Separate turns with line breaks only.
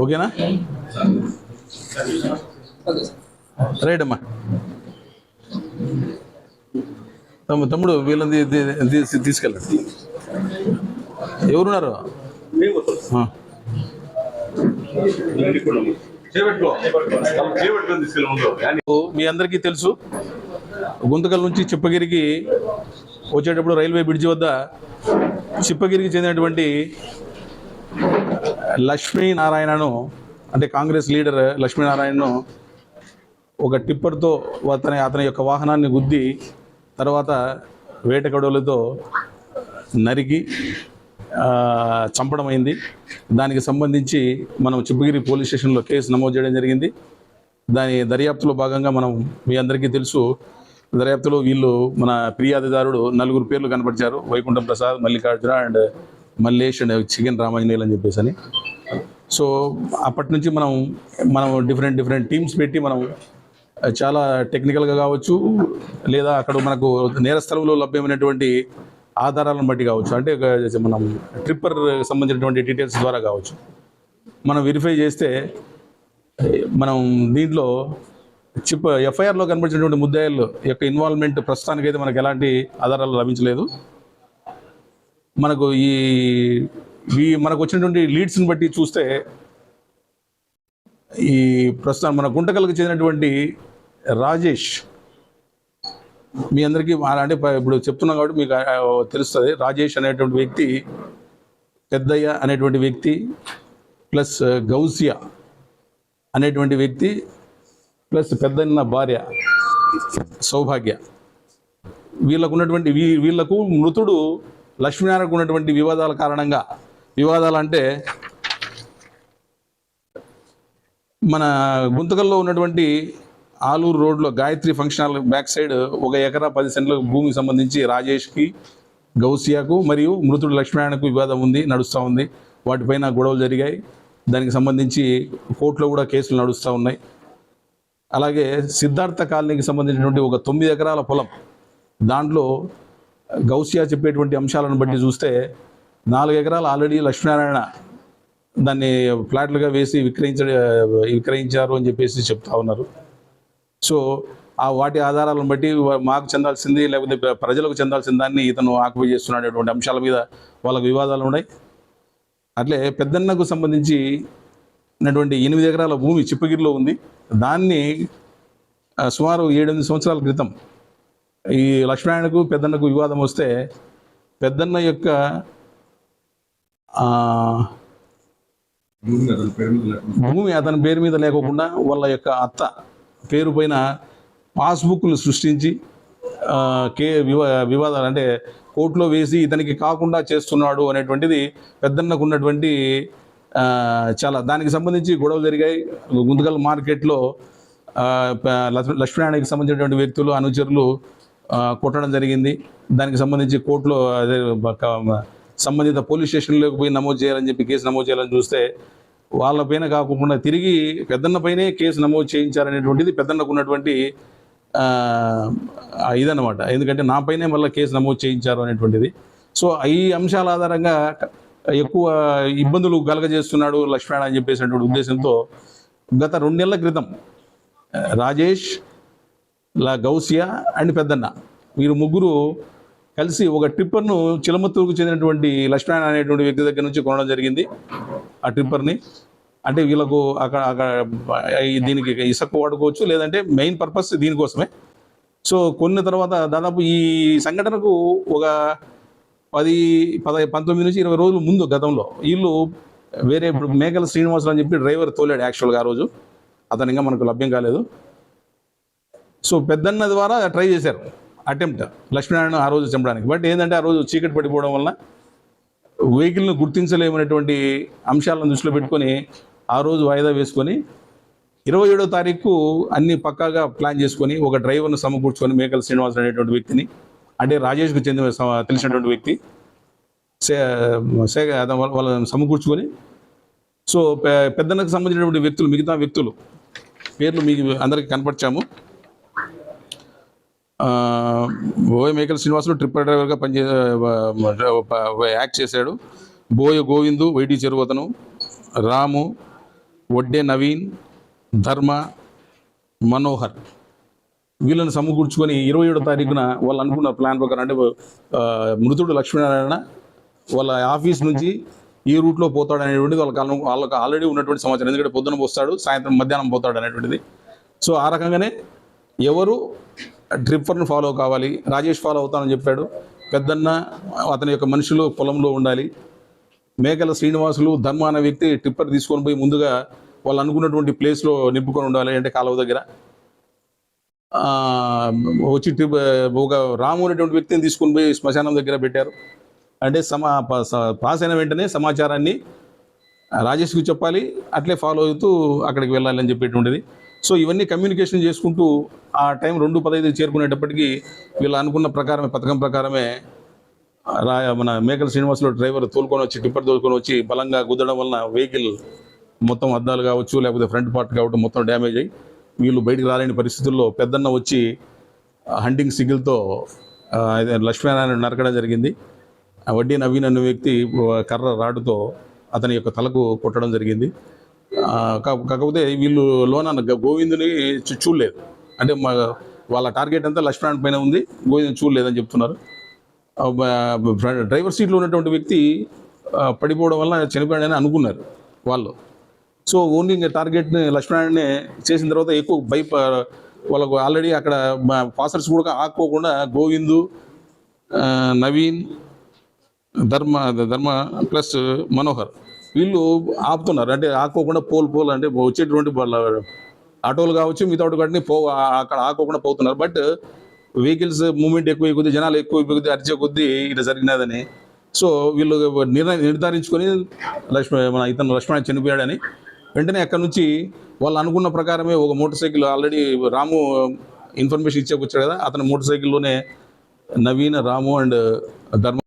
ఓకేనా? రైట్ అమ్మా తమ్ము తమ్ముడు వీళ్ళని తీసుకెళ్ళండి. ఎవరున్నారు. మీ అందరికీ తెలుసు గుంతకల్ నుంచి చిప్పగిరికి వచ్చేటప్పుడు రైల్వే బ్రిడ్జి వద్ద చిప్పగిరికి చెందినటువంటి లక్ష్మీనారాయణను అంటే కాంగ్రెస్ లీడర్ లక్ష్మీనారాయణను ఒక టిప్పర్తో అతని అతని యొక్క వాహనాన్ని గుద్ది తర్వాత వేటకడోలతో నరికి చంపడం అయింది. దానికి సంబంధించి మనం చిప్పగిరి పోలీస్ స్టేషన్లో కేసు నమోదు చేయడం జరిగింది. దాని దర్యాప్తులో భాగంగా మనం మీ అందరికీ తెలుసు దర్యాప్తులో వీళ్ళు మన ఫిర్యాదుదారుడు నలుగురు పేర్లు కనపరిచారు. Vaikuntham Prasad Mallikarjuna and Mallesh and chicken Ramanjaneyulu అని చెప్పేసి అని. సో అప్పటి నుంచి మనం మనం డిఫరెంట్ డిఫరెంట్ టీమ్స్ పెట్టి మనం చాలా టెక్నికల్గా కావచ్చు లేదా అక్కడ మనకు నేర స్థలంలో లభ్యమైనటువంటి ఆధారాలను బట్టి కావచ్చు. అంటే ఒక మనం ట్రిప్పర్ సంబంధించినటువంటి డీటెయిల్స్ ద్వారా కావచ్చు. మనం వెరిఫై చేస్తే మనం దీంట్లో చిప్ ఎఫ్ఐఆర్లో కనిపించినటువంటి ముద్దాయిల యొక్క ఇన్వాల్వ్మెంట్ ప్రస్తుతానికైతే మనకు ఎలాంటి ఆధారాలు లభించలేదు. మనకు ఈ ఈ మనకు వచ్చినటువంటి లీడ్స్ని బట్టి చూస్తే ఈ ప్రస్తుతం మన గుంటకల్కి చెందినటువంటి రాజేష్ మీ అందరికీ అంటే ఇప్పుడు చెప్తున్నాం కాబట్టి మీకు తెలుస్తుంది. రాజేష్ అనేటువంటి వ్యక్తి పెద్దయ్య అనేటువంటి వ్యక్తి ప్లస్ గౌసియా అనేటువంటి వ్యక్తి ప్లస్ పెద్దన్న భార్య సౌభాగ్య. వీళ్ళకు ఉన్నటువంటి వీ వీళ్ళకు మృతుడు లక్ష్మీనారాయణకు ఉన్నటువంటి వివాదాల కారణంగా వివాదాలు అంటే మన గుంతకల్లో ఉన్నటువంటి ఆలూరు రోడ్లో Gayathri function hall back side ఒక ఎకరా పది సెంట్ల భూమికి సంబంధించి రాజేష్కి గౌసియాకు మరియు మృతుడు లక్ష్మీనారాయణకు వివాదం ఉంది నడుస్తూ ఉంది. వాటిపైన గొడవలు జరిగాయి. దానికి సంబంధించి కోర్టులో కూడా కేసులు నడుస్తూ ఉన్నాయి. అలాగే సిద్ధార్థ కాలనీకి సంబంధించినటువంటి ఒక తొమ్మిది ఎకరాల పొలం దాంట్లో గౌసియా చెప్పేటువంటి అంశాలను బట్టి చూస్తే నాలుగు ఎకరాలు ఆల్రెడీ లక్ష్మీనారాయణ దాన్ని ఫ్లాట్లుగా వేసి విక్రయించ విక్రయించారు అని చెప్పేసి చెప్తా ఉన్నారు. సో ఆ వాటి ఆధారాలను బట్టి మాకు చెందాల్సింది లేకపోతే ప్ర- ప్రజలకు చెందాల్సిన దాన్ని ఇతను ఆక్యుపై చేస్తున్నటువంటి అంశాల మీద వాళ్ళకు వివాదాలు ఉన్నాయి. అట్లే పెద్దన్నకు సంబంధించి ఉన్నటువంటి ఎనిమిది ఎకరాల భూమి చిప్పగిరిలో ఉంది. దాన్ని సుమారు ఏడెనిమిది సంవత్సరాల క్రితం ఈ లక్ష్మీనారాయణకు పెద్దన్నకు వివాదం వస్తే పెద్దన్న యొక్క భూమి అతని పేరు మీద లేకోకుండా వాళ్ళ యొక్క అత్త పేరు పైన పాస్బుక్లు సృష్టించి కే వివా వివాదాలు అంటే కోర్టులో వేసి ఇతనికి కాకుండా చేస్తున్నాడు అనేటువంటిది పెద్దన్నకు ఉన్నటువంటి చాలా దానికి సంబంధించి గొడవలు జరిగాయి. గుంతకల్ మార్కెట్లో లక్ష్మీ- లక్ష్మీనారాయణకి సంబంధించినటువంటి వ్యక్తులు అనుచరులు కొట్టడం జరిగింది. దానికి సంబంధించి కోర్టులో అదే సంబంధిత పోలీస్ స్టేషన్లోకి పోయి నమోదు చేయాలని చెప్పి కేసు నమోదు చేయాలని చూస్తే వాళ్ళ పైన కాకుండా తిరిగి పెద్దన్న పైనే కేసు నమోదు చేయించారనేటువంటిది పెద్దన్నకు ఉన్నటువంటి ఇదన్నమాట. ఎందుకంటే నా పైనే మళ్ళీ కేసు నమోదు చేయించారు అనేటువంటిది. సో ఈ అంశాల ఆధారంగా ఎక్కువ ఇబ్బందులు కలగజేస్తున్నాడు లక్ష్మణ అని చెప్పేసినటువంటి ఉద్దేశంతో గత రెండు నెలల క్రితం రాజేష్ లా గౌసియా అండ్ పెద్దన్న వీరు ముగ్గురు కలిసి ఒక ట్రిప్పర్ను చిలమత్తూరుకు చెందినటువంటి లక్ష్మణ అనేటువంటి వ్యక్తి దగ్గర నుంచి కొనడం జరిగింది. ఆ ట్రిప్పర్ని. అంటే వీళ్ళకు అక్కడ అక్కడ దీనికి ఇసుక వాడుకోవచ్చు లేదంటే మెయిన్ పర్పస్ దీనికోసమే. సో కొన్ని తర్వాత దాదాపు ఈ సంఘటనకు ఒక పది పద పంతొమ్మిది నుంచి ఇరవై రోజుల ముందు గతంలో వీళ్ళు వేరే ఇప్పుడు మేకల శ్రీనివాసులు అని చెప్పి డ్రైవర్ తోలాడు యాక్చువల్గా ఆ రోజు. అతను ఇంకా మనకు లభ్యం కాలేదు. సో పెద్దన్న ద్వారా ట్రై చేశారు అటెంప్ట్ లక్ష్మీనారాయణ ఆ రోజు చంపడానికి. బట్ ఏంటంటే ఆ రోజు చీకటి పడిపోవడం వల్ల వెహికల్ను గుర్తించలేమనేటువంటి అంశాలను దృష్టిలో పెట్టుకొని ఆ రోజు వాయిదా వేసుకొని ఇరవై ఏడో తారీఖు అన్ని పక్కాగా ప్లాన్ చేసుకొని ఒక డ్రైవర్ను సమకూర్చుకొని మేకల శ్రీనివాస్ అనేటువంటి వ్యక్తిని అంటే రాజేష్కు చెందిన తెలిసినటువంటి వ్యక్తి సే వాళ్ళని సమకూర్చుకొని సో పెద్దనకు సంబంధించినటువంటి వ్యక్తులు మిగతా వ్యక్తులు పేర్లు మీకు అందరికీ కనపరిచాము. బోయ మేకల శ్రీనివాసులు ట్రిప్పర్ డ్రైవర్గా పనిచే యాక్ట్ చేశాడు. బోయ గోవిందు వైటి చెరువతను రాము వడ్డే నవీన్ ధర్మ మనోహర్. వీళ్ళని సమకూర్చుకొని ఇరవై ఏడో తారీఖున వాళ్ళు అనుకున్న ప్లాన్ ప్రకారం అంటే మృతుడు లక్ష్మీనారాయణ వాళ్ళ ఆఫీస్ నుంచి ఈ రూట్లో పోతాడు అనేటువంటిది వాళ్ళకి వాళ్ళకి ఆల్రెడీ ఉన్నటువంటి సమాచారం. ఎందుకంటే పొద్దున పోస్తాడు సాయంత్రం మధ్యాహ్నం పోతాడు అనేటువంటిది. సో ఆ రకంగానే ఎవరు ట్రిప్పర్ను ఫాలో కావాలి. రాజేష్ ఫాలో అవుతానని చెప్పాడు. పెద్దన్న అతని యొక్క మనుషులు పొలంలో ఉండాలి. మేకల శ్రీనివాసులు ధర్మ అనే వ్యక్తి ట్రిప్పర్ తీసుకొని పోయి ముందుగా వాళ్ళు అనుకున్నటువంటి ప్లేస్లో నింపుకొని ఉండాలి అంటే కాలువ దగ్గర. వచ్చి ఒక రాము అనేటువంటి వ్యక్తిని తీసుకొని పోయి శ్మశానం దగ్గర పెట్టారు. అంటే సమా పాస్ అయిన వెంటనే సమాచారాన్ని రాజేష్కి చెప్పాలి. అట్లే ఫాలో అవుతూ అక్కడికి వెళ్ళాలి అని చెప్పేటువంటిది. సో ఇవన్నీ కమ్యూనికేషన్ చేసుకుంటూ ఆ టైం రెండు పదహైదు చేరుకునేటప్పటికీ వీళ్ళు అనుకున్న ప్రకారమే పథకం ప్రకారమే రా మన మేకల శ్రీనివాసులు డ్రైవర్ తోలుకొని వచ్చి టిప్పర్ తోలుకొని వచ్చి బలంగా గుద్దడం వలన వెహికల్ మొత్తం అద్దాలు కావచ్చు లేకపోతే ఫ్రంట్ పార్ట్ కావడం మొత్తం డ్యామేజ్ అయ్యి వీళ్ళు బయటికి రాలేని పరిస్థితుల్లో పెద్దన్న వచ్చి హంటింగ్ సిగిల్తో లక్ష్మీనారాయణ నరకడం జరిగింది. ఆ వడ్డీ నవీన్ అనే వ్యక్తి కర్ర రాడుతో అతని యొక్క తలకు కొట్టడం జరిగింది. కాకపోతే వీళ్ళు లోన గ- గోవిందుని చూ- చూడలేదు. అంటే మా వాళ్ళ టార్గెట్ అంతా లక్ష్మణ్ పైన ఉంది. గోవిందని చూడలేదని చెప్తున్నారు. డ్రైవర్ సీట్లో ఉన్నటువంటి వ్యక్తి పడిపోవడం వల్ల చనిపోయాడని అనుకున్నారు వాళ్ళు. సో ఓన్లీ ఇంకా టార్గెట్ని లక్ష్మణాన్ని చేసిన తర్వాత ఎక్కువ భయ వాళ్ళకు ఆల్రెడీ అక్కడ పాసర్స్ కూడా ఆక్కోకుండా గోవిందు నవీన్ ధర్మ ధర్మ ప్లస్ మనోహర్. వీళ్ళు ఆపుతున్నారు. అంటే ఆకోకుండా పోల్ పోల్ అంటే వచ్చేటువంటి వాళ్ళ ఆటోలు కావచ్చు మిగతా వాటిని పో అక్కడ ఆకోకుండా పోతున్నారు. బట్ వెహికల్స్ మూమెంట్ ఎక్కువ కొద్ది జనాలు ఎక్కువ కొద్ది అరిచే కొద్దీ ఇట్లా జరిగినదని. సో వీళ్ళు నిర్ణయం నిర్ధారించుకొని లక్ష్మణ మన ఇతను లక్ష్మణ చనిపోయాడని వెంటనే అక్కడ నుంచి వాళ్ళు అనుకున్న ప్రకారమే ఒక motor cycle already Ramu information ఇచ్చేకొచ్చాడు కదా అతని మోటార్ సైకిల్లోనే నవీన రాము అండ్ ధర్మ